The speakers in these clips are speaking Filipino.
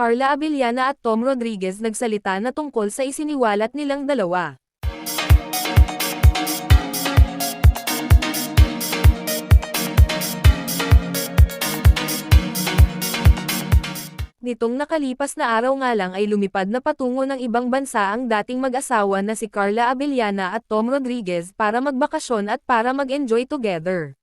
Carla Abellana at Tom Rodriguez nagsalita na tungkol sa isiniwalat nilang dalawa. Nitong nakalipas na araw nga lang ay lumipad na patungo ng ibang bansa ang dating mag-asawa na si Carla Abellana at Tom Rodriguez para magbakasyon at para mag-enjoy together.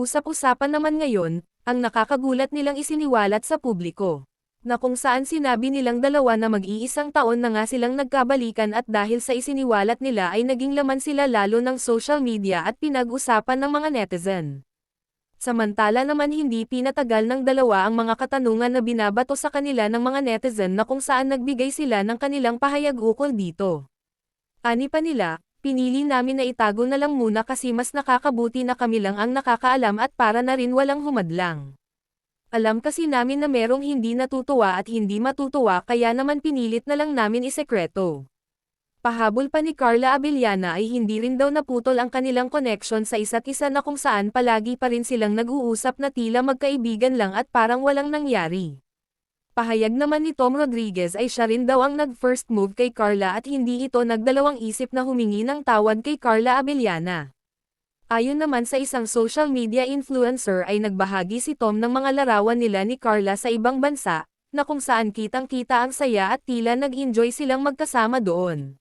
Usap-usapan naman ngayon, ang nakakagulat nilang isiniwalat sa publiko. Na kung saan sinabi nilang dalawa na mag-iisang taon na nga silang nagkabalikan at dahil sa isiniwalat nila ay naging laman sila lalo ng social media at pinag-usapan ng mga netizen. Samantala naman hindi pinatagal ng dalawa ang mga katanungan na binabato sa kanila ng mga netizen na kung saan nagbigay sila ng kanilang pahayag ukol dito. Ani pa nila, pinili namin na itago na lang muna kasi mas nakakabuti na kami lang ang nakakaalam at para na rin walang humadlang. Alam kasi namin na merong hindi natutuwa at hindi matutuwa kaya naman pinilit na lang namin isekreto. Pahabol pa ni Carla Abellana ay hindi rin daw naputol ang kanilang connection sa isa't isa na kung saan palagi pa rin silang nag-uusap na tila magkaibigan lang at parang walang nangyari. Pahayag naman ni Tom Rodriguez ay siya rin daw ang nag-first move kay Carla at hindi ito nagdalawang isip na humingi ng tawad kay Carla Abellana. Ayon naman sa isang social media influencer ay nagbahagi si Tom ng mga larawan nila ni Carla sa ibang bansa, na kung saan kitang-kita ang saya at tila nag-enjoy silang magkasama doon.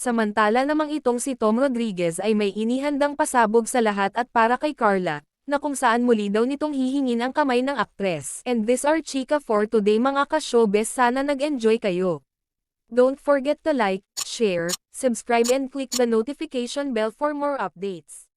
Samantala namang itong si Tom Rodriguez ay may inihandang pasabog sa lahat at para kay Carla, na kung saan muli daw nitong hihingin ang kamay ng aktres. And this are chika for today mga ka-showbiz sana nag-enjoy kayo. Don't forget to like, share, subscribe and click the notification bell for more updates.